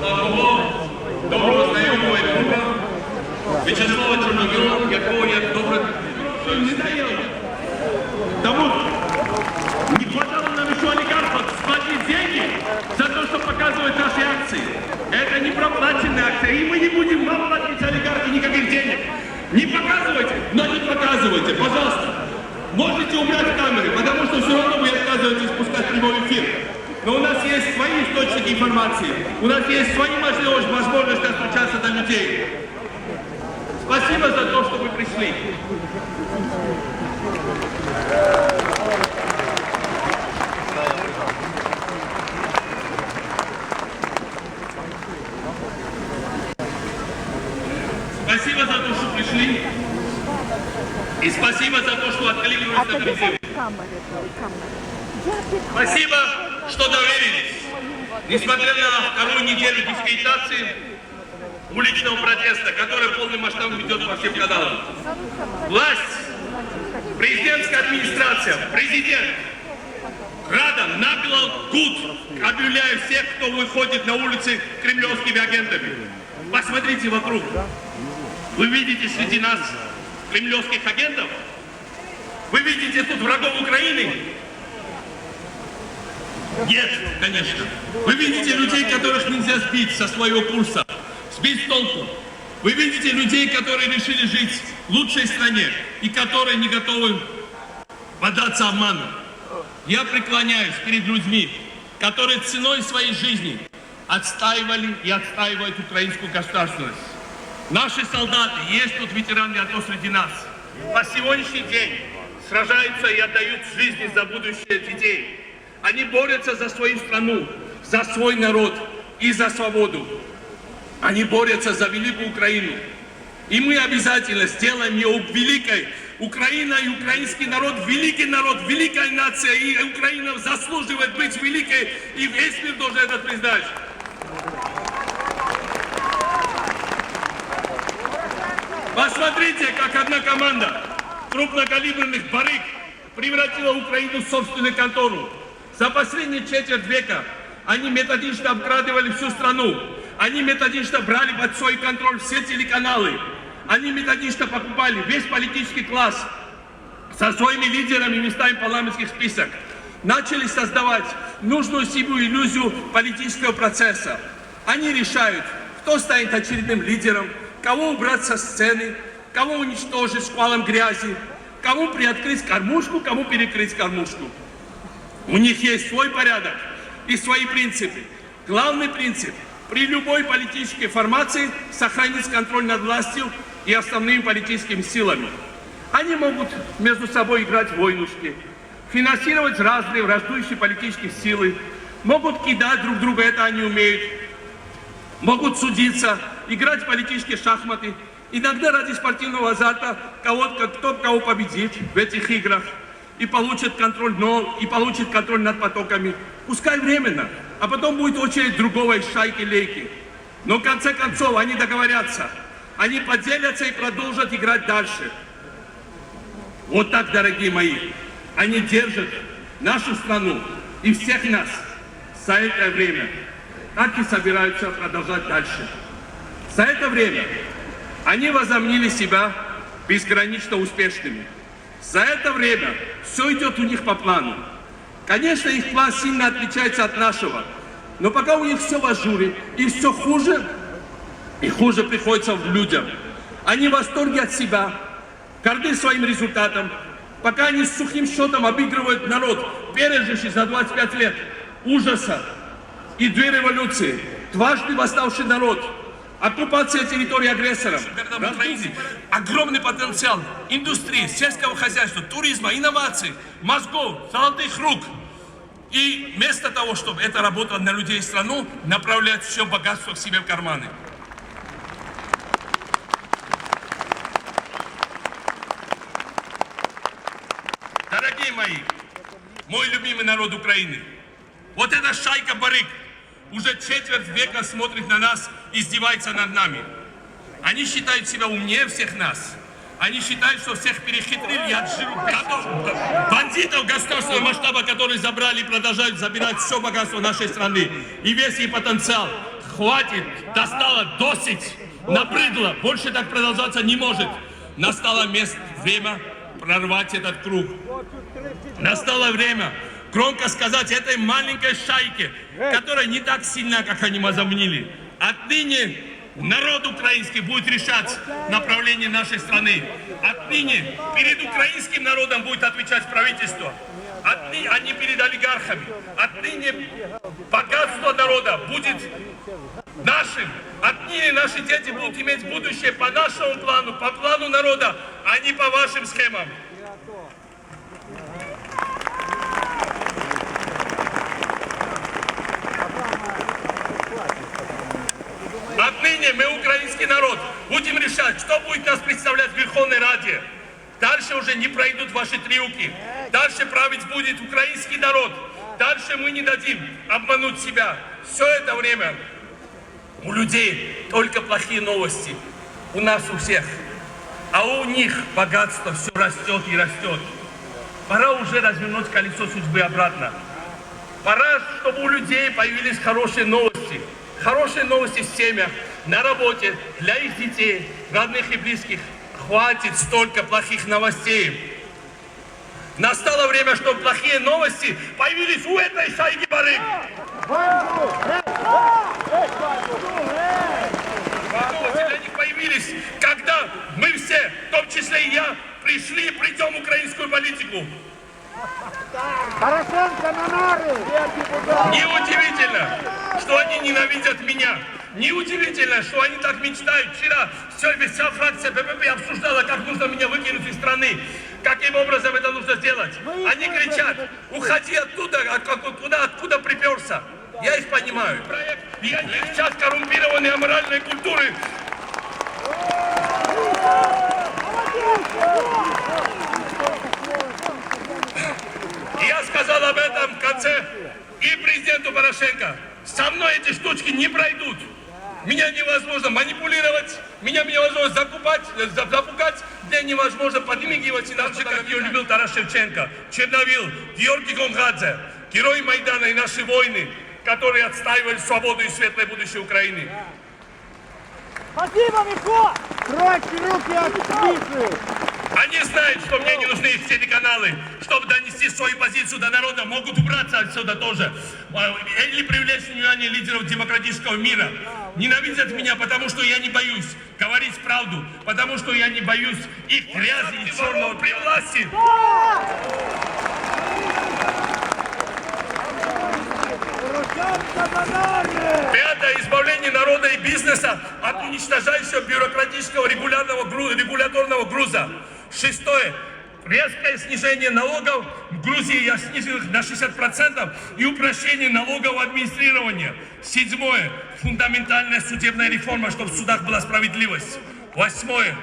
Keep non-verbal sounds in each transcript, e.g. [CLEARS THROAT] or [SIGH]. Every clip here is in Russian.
мого доброго знайомого друга Вячеслава Чорновіла, якого я добре не даю. Тому не хватало нам еще олигархов сплатить деньги за то, что показывают наши акции. Это не проплаченные акции, и мы не будем вам платить олигархи никаких денег. Не показывайте, но не показывайте, пожалуйста. Можете убрать камеры, потому что все равно вы отказываетесь пускать прямой эфир. Но у нас есть свои источники информации, у нас есть свои возможности возможности достучаться до людей. Спасибо за то, что вы пришли. Спасибо за то, что пришли. И спасибо за то, что откликнулись на призыв. Спасибо, что доверились. Несмотря на вторую неделю дискредитации, уличного протеста, который полным масштабом ведет по всем каналам. Власть, президентская администрация, президент Рада нагло лгут, объявляя всех, кто выходит на улицы кремлевскими агентами. Посмотрите вокруг. Вы видите среди нас кремлевских агентов? Вы видите тут врагов Украины? Нет, конечно. Вы видите людей, которых нельзя сбить со своего курса, сбить с толку. Вы видите людей, которые решили жить в лучшей стране и которые не готовы поддаться обману. Я преклоняюсь перед людьми, которые ценой своей жизни отстаивали и отстаивают украинскую государственность. Наши солдаты, есть тут ветераны АТО среди нас, по сегодняшний день сражаются и отдают жизни за будущее детей. Они борются за свою страну, за свой народ и за свободу. Они борются за великую Украину. И мы обязательно сделаем ее великой. Украина и украинский народ – великий народ, великая нация. И Украина заслуживает быть великой. И весь мир должен это признать. Посмотрите, как одна команда крупнокалиберных барыг превратила Украину в собственную контору. За последние четверть века они методично обкрадывали всю страну. Они методично брали под свой контроль все телеканалы. Они методично покупали весь политический класс со своими лидерами местами парламентских списках. Начали создавать нужную себе иллюзию политического процесса. Они решают, кто станет очередным лидером, кого убрать со сцены, кого уничтожить шквалом грязи, кому приоткрыть кормушку, кому перекрыть кормушку. У них есть свой порядок и свои принципы. Главный принцип – при любой политической формации сохранить контроль над властью и основными политическими силами. Они могут между собой играть в войнушки, финансировать разные враждующие политические силы, могут кидать друг друга, это они умеют, могут судиться, играть в политические шахматы, иногда ради спортивного азарта кого-то, кто кого победит в этих играх и получит контроль, но и получит контроль над потоками, пускай временно, а потом будет очередь другого из шайки-лейки. Но в конце концов они договорятся, они поделятся и продолжат играть дальше. Вот так, дорогие мои, они держат нашу страну и всех нас за это время, так и собираются продолжать дальше. За это время они возомнили себя безгранично успешными. За это время все идет у них по плану. Конечно, их план сильно отличается от нашего, но пока у них все в ажуре и все хуже, и хуже приходится людям. Они в восторге от себя, горды своим результатом, пока они с сухим счетом обыгрывают народ, переживший за 25 лет ужаса и две революции, дважды восставший народ, оккупация территории агрессором. Украине огромный потенциал индустрии, сельского хозяйства, туризма, инноваций, мозгов, золотых рук. И вместо того, чтобы это работало на людей и страну, направлять все богатство к себе в карманы. Дорогие мои, мой любимый народ Украины, вот эта шайка барыг уже четверть века смотрит на нас, издевается над нами. Они считают себя умнее всех нас. Они считают, что всех перехитрили и отжиру бандитов государственного масштаба, которые забрали и продолжают забирать все богатство нашей страны и весь ее потенциал. Хватит, достало, досить, набрыдло, больше так продолжаться не может. Настало мест, время прорвать этот круг. Настало время громко сказать этой маленькой шайке, которая не так сильна, как они возомнили. Отныне народ украинский будет решать направление нашей страны. Отныне перед украинским народом будет отвечать правительство. Отныне, а не перед олигархами. Отныне богатство народа будет нашим. Отныне наши дети будут иметь будущее по нашему плану, по плану народа, а не по вашим схемам. Отныне мы, украинский народ, будем решать, кто будет нас представлять в Верховной Раде. Дальше уже не пройдут ваши трюки. Дальше править будет украинский народ. Дальше мы не дадим обмануть себя. Все это время у людей только плохие новости. У нас у всех. А у них богатство все растет и растет. Пора уже развернуть колесо судьбы обратно. Пора, чтобы у людей появились хорошие новости. Хорошие новости в семьях, на работе, для их детей, родных и близких. Хватит столько плохих новостей. Настало время, чтобы плохие новости появились у этой шайки барыг. Новости для них появились, когда мы все, в том числе и я, пришли и придем украинскую политику. Порошенко на нары! Неудивительно, что они ненавидят меня. Неудивительно, что они так мечтают. Вчера все, вся фракция БПП обсуждала, как нужно меня выкинуть из страны. Каким образом это нужно сделать? Они кричат, уходи оттуда, а как- куда, откуда приперся. Я их понимаю. Проект «Я не часть коррумпированной аморальной культуры». Я сказал об этом в конце и президенту Порошенко. Со мной эти штучки не пройдут. Меня невозможно манипулировать, меня невозможно закупать, э, за- запугать, мне невозможно подмигивать, иначе, как ее любил Тарас Шевченко, Черновил, Георгий Гонгадзе, герои Майдана и наши воины, которые отстаивали свободу и светлое будущее Украины. Спасибо, Мико! Прочь руки от! Они знают, что мне не нужны их телеканалы, чтобы донести свою позицию до народа, могут убраться отсюда тоже. А, Или привлечь внимание лидеров демократического мира. Ненавидят меня, потому что я не боюсь говорить правду, потому что я не боюсь их грязи и черного при власти. Пятое. Избавление народа и бизнеса от уничтожающего бюрократического регуляторного груза. Шестое. Резкое снижение налогов. В Грузии я снизил их на 60% и упрощение налогового администрирования. Седьмое. Фундаментальная судебная реформа, чтобы в судах была справедливость. Восьмое.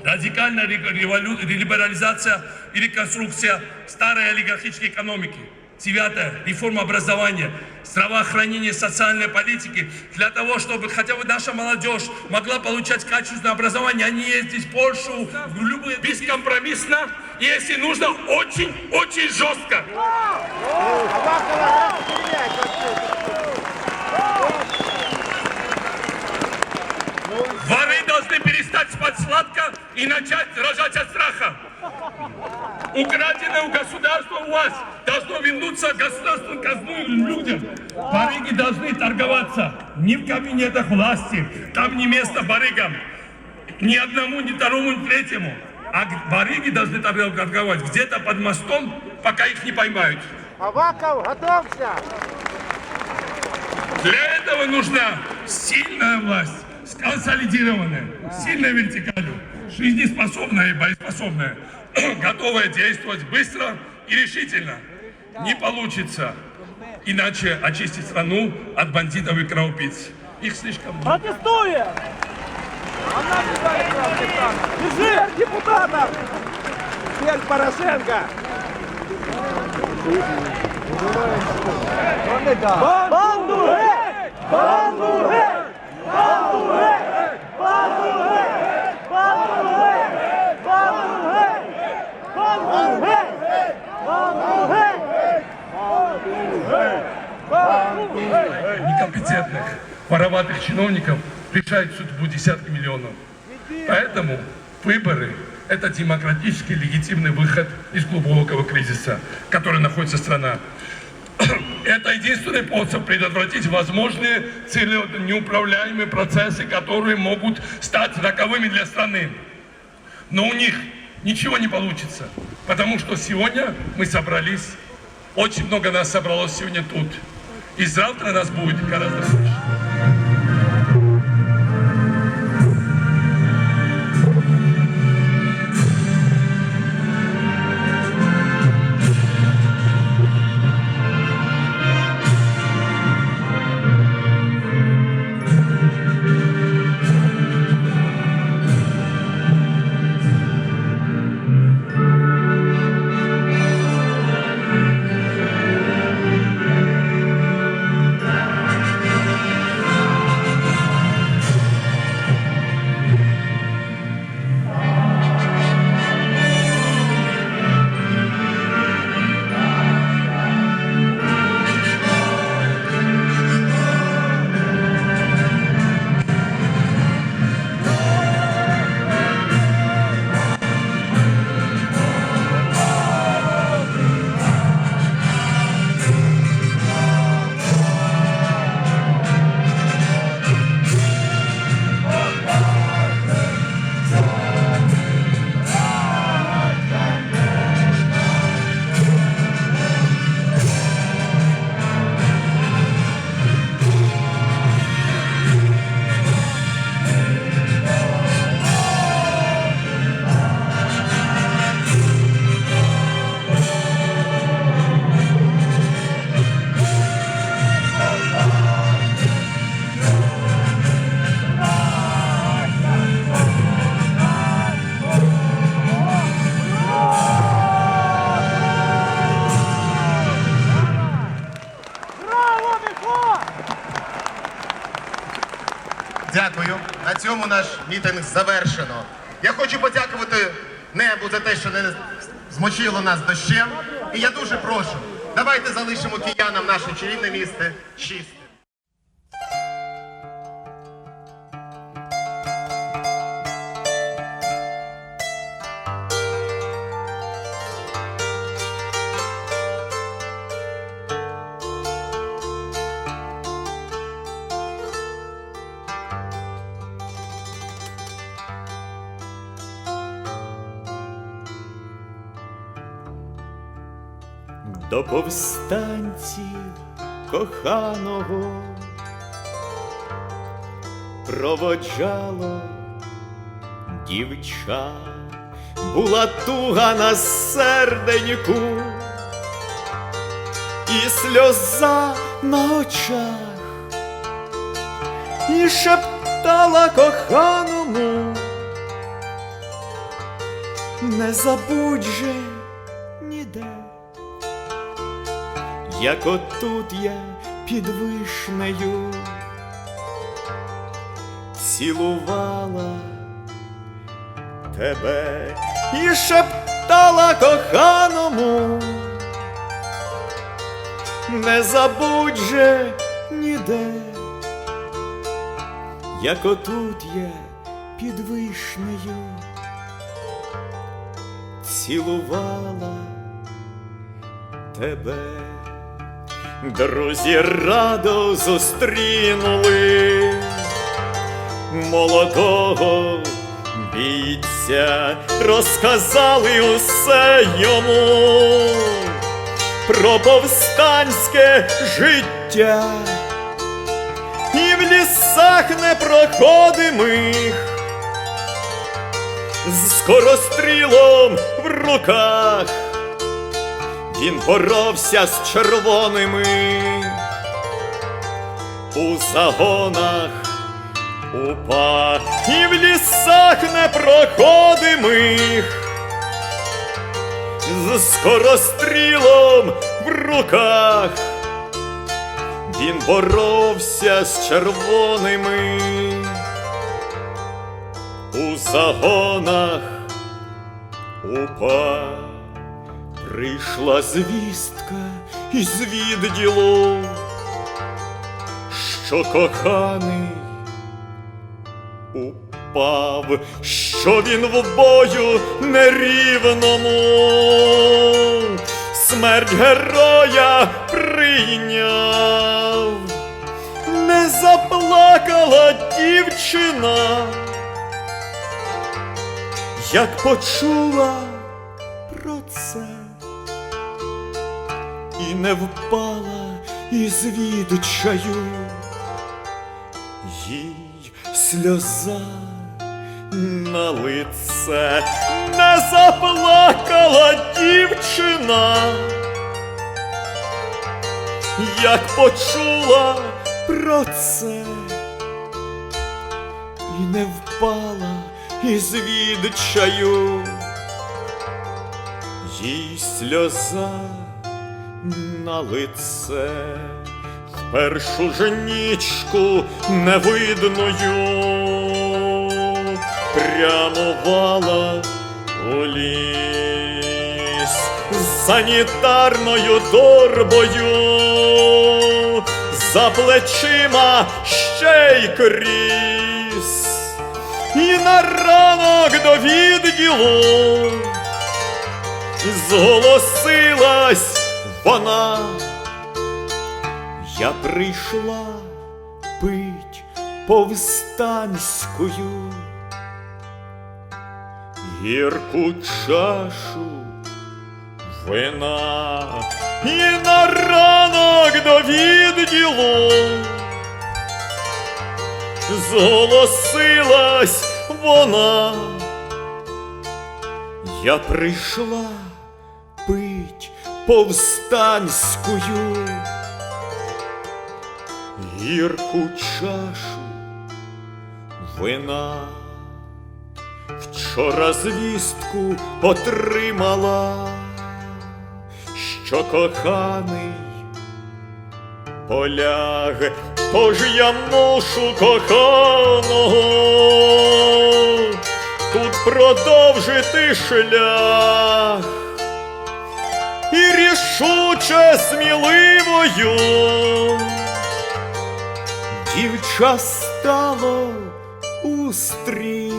Радикальная либерализация и реконструкция старой олигархической экономики. Девятое. Реформа образования, здравоохранения, социальной политики. Для того, чтобы хотя бы наша молодежь могла получать качественное образование, не ездить в Польшу, в любые... Бескомпромиссно, если нужно, очень-очень жестко. Воры должны перестать спать сладко и начать рожать от страха. Украденное у государства у вас должно вернуться государственную казну людям. Барыги должны торговаться не в кабинетах власти, там не место барыгам. Ни одному, ни второму, ни третьему. А барыги должны торгов- торговать где-то под мостом, пока их не поймают. Аваков, готовься! Для этого нужна сильная власть, сконсолидированная, с сильной вертикалью, жизнеспособная и боеспособная, [CLEARS THROAT] готовая действовать быстро и решительно. Не получится иначе очистить страну от бандитов и кровопийц. Их слишком много. Протестуем! Держи! депутатов! Смерть Порошенко! Банду! Банду! Банду! Банду некомпетентных, вороватых чиновников решает судьбу десятки миллионов. Поэтому выборы – это демократический легитимный выход из глубокого кризиса, в котором находится страна. Это единственный способ предотвратить возможные целе- неуправляемые процессы, которые могут стать роковыми для страны. Но у них ничего не получится, потому что сегодня мы собрались, очень много нас собралось сегодня тут, и завтра нас будет гораздо больше. Цьому наш мітинг завершено. Я хочу подякувати небу за те, що не змочило нас дощем. І я дуже прошу, давайте залишимо киянам наше чарівне місце чистим. До повстанців коханого. Проводжало дівча, була туга на серденьку і сльоза на очах, і шептала коханому, не забудь же як отут я під вишнею. Цілувала тебе і шептала коханому, не забудь же ніде, як отут я під вишнею. Цілувала тебе. Друзі радо зустрінули молодого бійця, розказали усе йому про повстанське життя, і в лісах непроходимих з скорострілом в руках він боровся з червоними. У загонах упа і в лісах непроходимих. З скорострілом в руках. Він боровся з червоними. У загонах упа. Прийшла звістка із відділу, що коханий упав, що він в бою нерівному. Смерть героя прийняв, не заплакала дівчина, як почула про це і не впала із відчаю, їй сльоза на лице не заплакала дівчина, як почула про це і не впала із відчаю, їй сльоза на лице. Першу ж невидною прямувала у ліс. Санітарною торбою за плечима ще й кріс, і на ранок до відділу зголосилась вона. Я прийшла пить повстанською гірку чашу вина і на ранок до відділу зголосилась вона. Я прийшла повстанською гірку чашу вина. Вчора звістку отримала, що коханий поляг, тож я мушу коханого тут продовжити шлях і рішуче сміливою дівча стало у стрій